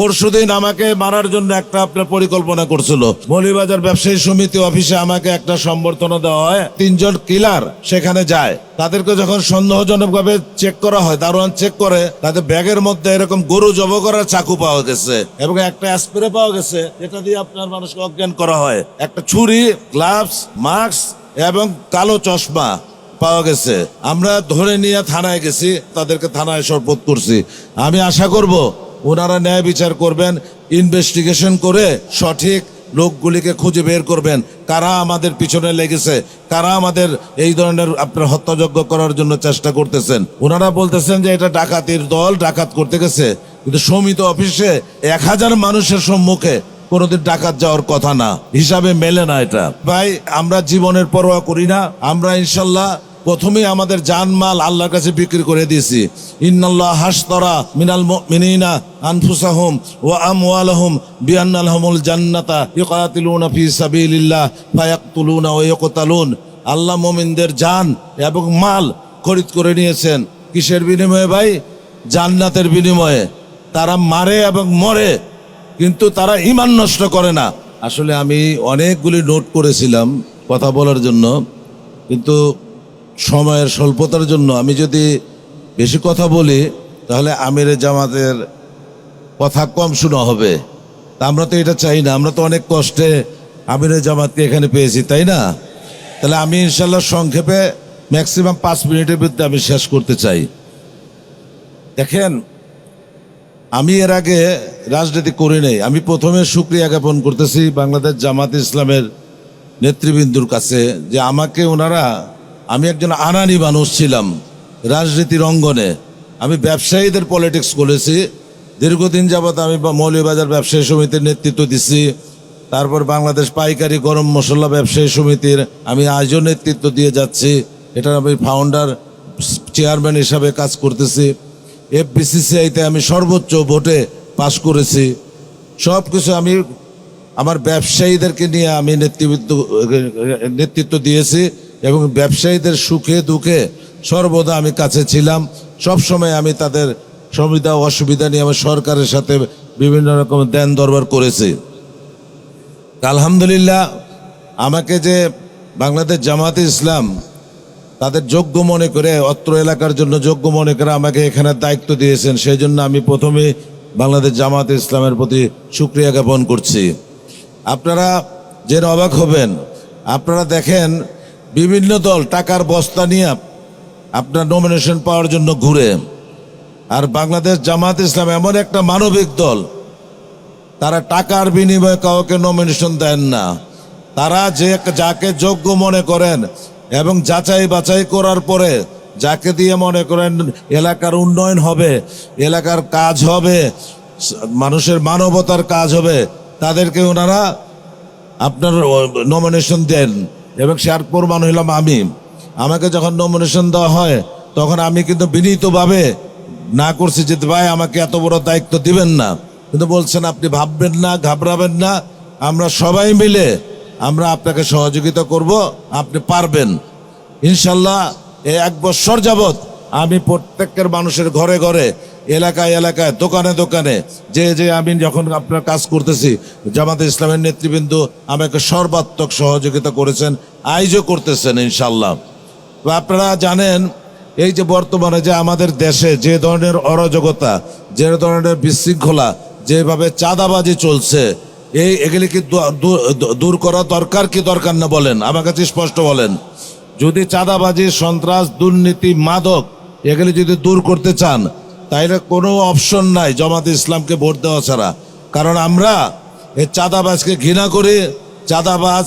পরশুদিন আমাকে মারার জন্য একটা আপনার পরিকল্পনা করছিল। মৌলিবাজার ব্যবসায়ী সমিতি অফিসে আমাকে একটা সম্বর্ধনা দেওয়া হয়। তিনজন কিলার সেখানে যায়। তাদেরকে যখন সন্দেহজনক ভাবে চেক করা হয়, দারোয়ান চেক করে, তাদের ব্যাগের মধ্যে এরকম গরু জব করার চাকু পাওয়া গেছে এবং একটা স্প্রে পাওয়া গেছে, যেটা দিয়ে আপনার মানুষকে অজ্ঞান করা হয়। একটা ছুরি গ্লাভস মাস্ক এবং কালো চশমা পাওয়া গেছে। আমরা ধরে নিয়ে থানায় গেছি, তাদেরকে থানায় শপথ করছি। আমি আশা করব ওনারা ন্যায় বিচার করবেন ইনভেস্টিগেশন করে সঠিক লোকগুলিকে খুঁজে বের করবেন। কারা আমাদের পিছনে লেগেছে, কারা আমাদের এই ধরনের আপনার হত্যাযজ্ঞ করার জন্য চেষ্টা করতেছেন। ওনারা বলতেছেন যে এটা ডাকাতির দল, ডাকাত করতে গেছে। কিন্তু সমিত অফিসে এক হাজার মানুষের সম্মুখে কোনোদিন ডাকাত যাওয়ার কথা না। হিসাবে মেলে না এটা। ভাই, আমরা জীবনের পরোয়া করি না। আমরা ইনশাল্লাহ প্রথমেই আমাদের জানমাল আল্লাহর কাছে বিক্রি করে দিয়েছি। ইন্নাল্লাহ হাসতরা মিনাল মুমিনিনা আনফুসাহুম ওয়া আমওয়ালাহুম বিআন্নালহুমুল জান্নাতা ইউকাতিলুনা ফি সাবিলিল্লাহ ফায়াকতুলুনা ওয়া ইউকতালুন। আল্লাহ মুমিনদের জান এবং মাল খরিদ করে নিয়েছেন। কিসের বিনিময়ে ভাই? জান্নাতের বিনিময়ে। তারা মারে এবং মরে, কিন্তু তারা ইমান নষ্ট করে না। আসলে আমি অনেকগুলি নোট করেছিলাম কথা বলার জন্য, কিন্তু সময়ের স্বল্পতার জন্য আমি যদি বেশি কথা বলি, তাহলে আমির জামাতের কথা কম শোনা হবে। আমরা তো এটা চাই না, আমরা তো অনেক কষ্টে আমির জামাতকে এখানে পেয়েছি, তাই না? তাহলে আমি ইনশাল্লাহ সংক্ষেপে ম্যাক্সিমাম পাঁচ মিনিটের ভিতরে আমি শেষ করতে চাই। দেখেন, আমি এর আগে রাজনীতি করি নাই। আমি প্রথমে সুক্রিয়া জ্ঞাপন করতেছি বাংলাদেশ জামাত ইসলামের নেতৃবৃন্দুর কাছে যে আমাকে ওনারা আমি একজন আনানি মানুষ ছিলাম, রাজনীতির অঙ্গনে। আমি ব্যবসায়ীদের পলিটিক্স করেছি। দীর্ঘদিন যাবৎ আমি বা- ব্যবসায়ী সমিতির নেতৃত্ব দিছি। তারপর বাংলাদেশ পাইকারি গরম মশলা ব্যবসায়ী সমিতির আমি আজও নেতৃত্ব দিয়ে যাচ্ছি। এটার আমি ফাউন্ডার চেয়ারম্যান হিসাবে কাজ করতেছি। এফবিসিসিআইতে আমি সর্বোচ্চ ভোটে পাশ করেছি। সব কিছু আমি আমার ব্যবসায়ীদেরকে নিয়ে আমি নেতৃত্ব নেতৃত্ব দিয়েছি। এবং ব্যবসায়ীদের সুখে দুঃখে সর্বদা আমি কাছে ছিলাম। সব সময় আমি তাদের সুবিধা, অসুবিধা নিয়ে আমার সরকারের সাথে বিভিন্ন রকম দেন দরবার করেছি। আলহামদুলিল্লাহ, আমাকে যে বাংলাদেশ জামাতে ইসলাম তাদের যোগ্য মনে করে, অত্র এলাকার জন্য যোগ্য মনে করে আমাকে এখানে দায়িত্ব দিয়েছেন, সেই জন্য আমি প্রথমে বাংলাদেশ জামাত ইসলামের প্রতি সুক্রিয়া জ্ঞাপন করছি। আপনারা যে অবাক হবেন, আপনারা দেখেন বিভিন্ন দল টাকার বস্তা নিয়ে আপনার নমিনেশন পাওয়ার জন্য ঘুরে। আর বাংলাদেশ জামাত ইসলাম এমন একটা মানবিক দল, তারা টাকার বিনিময়ে কাউকে নমিনেশন দেন না। তারা যে যাকে যোগ্য মনে করেন এবং যাচাই বাছাই করার পরে যাকে দিয়ে মনে করেন এলাকার উন্নয়ন হবে, এলাকার কাজ হবে, মানুষের মানবতার কাজ হবে, তাদেরকে ওনারা আপনার নমিনেশন দেন। এবং সের প্রমাণ হইলাম আমি। আমাকে যখন নমিনেশন দেওয়া হয়, তখন আমি কিন্তু বিনীতভাবে না করছি যে, ভাই, আমাকে এত বড় দায়িত্ব দিবেন না। কিন্তু বলছেন, আপনি ভাববেন না, ঘাবড়াবেন না। আমরা সবাই মিলে আমরা আপনাকে সহযোগিতা করব, আপনি পারবেন। ইনশাল্লাহ এক বছর যাবৎ আমি প্রত্যেকের মানুষের ঘরে ঘরে এলাকায় এলাকায়, দোকানে দোকানে। যে যে আমি যখন আপনার কাজ করতেছি, জামাতে ইসলামের নেতৃবৃন্দ আমাকে সর্বাত্মক সহযোগিতা করেছেন, আইজও করতেছেন ইনশাল্লাহ আপনারা জানেন, এই যে বর্তমানে যে আমাদের দেশে যে ধরনের অরাজকতা, যে ধরনের বিশৃঙ্খলা, যেভাবে চাঁদাবাজি চলছে, এই এগুলি কি দূর করা দরকার কি দরকার না বলেন? আমার কাছে স্পষ্ট বলেন। যদি চাঁদাবাজি, সন্ত্রাস, দুর্নীতি, মাদক, এগুলি যদি দূর করতে চান তাইলে কোনো অপশন নাই জামাতে ইসলামকে ভোট দেওয়া ছাড়া। কারণ আমরা এই চাঁদাবাজকে ঘৃণা করি, চাঁদাবাজ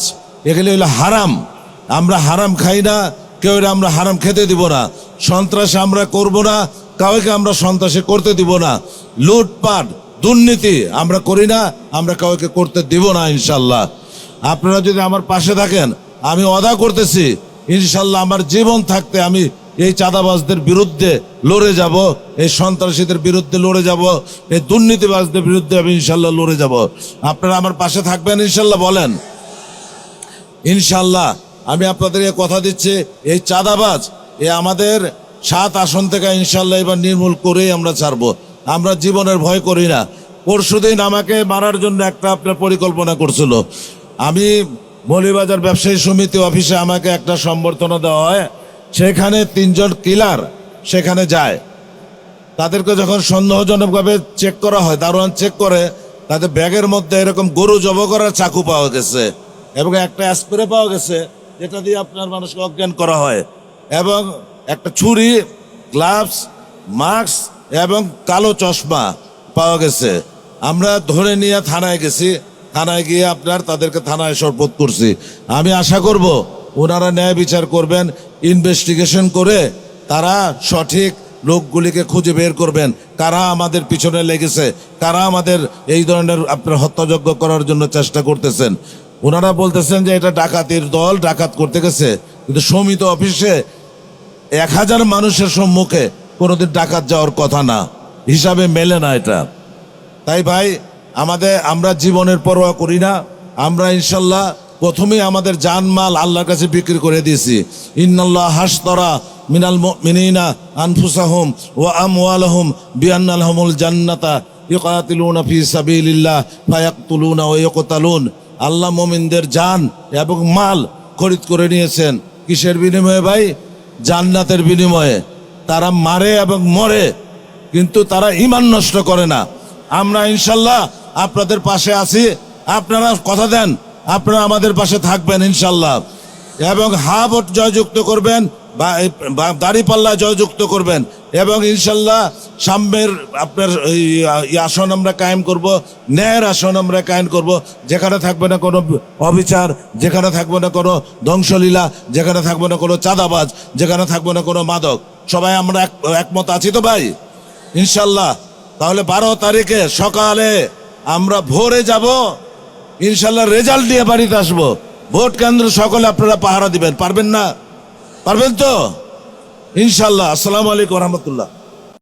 এগুলি হলো হারাম। আমরা হারাম খাই না, কেউ আমরা হারাম খেতে দিব না। সন্ত্রাস আমরা করব না, কাউকে আমরা সন্ত্রাসে করতে দিব না। লুটপাট, দুর্নীতি আমরা করি না, আমরা কাউকে করতে দিব না ইনশাল্লাহ। আপনারা যদি আমার পাশে থাকেন, আমি অদা করতেছি, ইনশাল্লাহ আমার জীবন থাকতে আমি এই চাঁদাবাজদের বিরুদ্ধে লড়ে যাব, এই সন্ত্রাসীদের বিরুদ্ধে লড়ে যাব, এই দুর্নীতিবাজদের বিরুদ্ধে আমি ইনশাল্লাহ লড়ে যাব। আপনারা আমার পাশে থাকবেন ইনশাল্লাহ, বলেন। ইনশাল্লাহ, আমি আপনাদের কথা দিচ্ছি, এই চাঁদাবাজ, এ আমাদের সাত আসন থেকে ইনশাল্লাহ এবার নির্মূল করেই আমরা ছাড়বো। আমরা জীবনের ভয় করি না। পরশুদিন আমাকে মারার জন্য একটা আপনার পরিকল্পনা করছিল। আমি মৌলিবাজার ব্যবসায়ী সমিতি অফিসে আমাকে একটা সম্বর্ধনা দেওয়া হয়। সেখানে তিনজন কিলার সেখানে যায়। তাদেরকে যখন সন্দেহজনকভাবে চেক করা হয়, দারোয়ান চেক করে, তাদের ব্যাগের মধ্যে এরকম গরু জব করার চাকু পাওয়া গেছে এবং একটা স্প্রে পাওয়া গেছে, যেটা দিয়ে আপনার মানুষকে অজ্ঞান করা হয় এবং একটা ছুরি গ্লাভস মাস্ক এবং কালো চশমা পাওয়া গেছে। আমরা ধরে নিয়ে থানায় গেছি, থানায় গিয়ে আপনার তাদেরকে থানায় সরপত করছি। আমি আশা করব ওনারা ন্যায় বিচার করবেন ইনভেস্টিগেশন করে তারা সঠিক লোকগুলিকে খুঁজে বের করবেন। কারা আমাদের পিছনে লেগেছে, কারা আমাদের এই ধরনের আপনার হত্যাযজ্ঞ করার জন্য চেষ্টা করতেছেন। ওনারা বলতেছেন যে এটা ডাকাতির দল, ডাকাত করতে গেছে। কিন্তু সমিত অফিসে এক হাজার মানুষের সম্মুখে কোনোদিন ডাকাত যাওয়ার কথা না। হিসাবে মেলে না এটা। তাই ভাই, আমাদের, আমরা জীবনের পরোয়া করি না। আমরা ইনশাল্লাহ প্রথমেই আমাদের জানমাল আল্লাহর কাছে বিক্রি করে দিয়েছি। ইন্নাল্লাহ হাসতরা মিনাল মিনিনা আনফুসাহুম ও আমওয়ালাহুম বিআন্নালহুমুল জান্নাতা ইউকাতিলুনা ফি সাবিলিল্লাহ ফায়াকতুলুনা ওয়া ইয়াকতালুন আল্লাহ মুমিনদের জান এবং মাল খরিদ করে নিয়েছেন। কিসের বিনিময়ে ভাই? জান্নাতের বিনিময়ে। তারা মারে এবং মরে, কিন্তু তারা ইমান নষ্ট করে না। আমরা ইনশাল্লাহ আপনাদের পাশে আছি। আপনারা কথা দেন। আপনারা আমাদের পাশে থাকবেন ইনশাল্লাহ এবং হা জয়যুক্ত করবেন, বা দাঁড়িপাল্লা জয়যুক্ত করবেন। এবং ইনশাল্লাহ সাম্যের আপনার এই আসন আমরা কায়েম করব, ন্যায়ের আসন আমরা কায়েম করব। যেখানে থাকবে না কোনো অবিচার, যেখানে থাকবে না কোনো ধ্বংসলীলা, যেখানে থাকবে না কোনো চাঁদাবাজ, যেখানে থাকবে না কোনো মাদক। সবাই আমরা এক- একমত আছি তো ভাই? ইনশাল্লাহ তাহলে বারো তারিখে সকালে আমরা ভোরে যাব। ইনশাল্লাহ রেজাল্ট দিয়ে বাড়িতে আসব। ভোট কেন্দ্র সকলে আপনারা পাহারা দিবেন, পারবেন না? পারবেন তো? ইনশাল্লাহ, আসসালামু আলাইকুম রহমতুল্লাহ।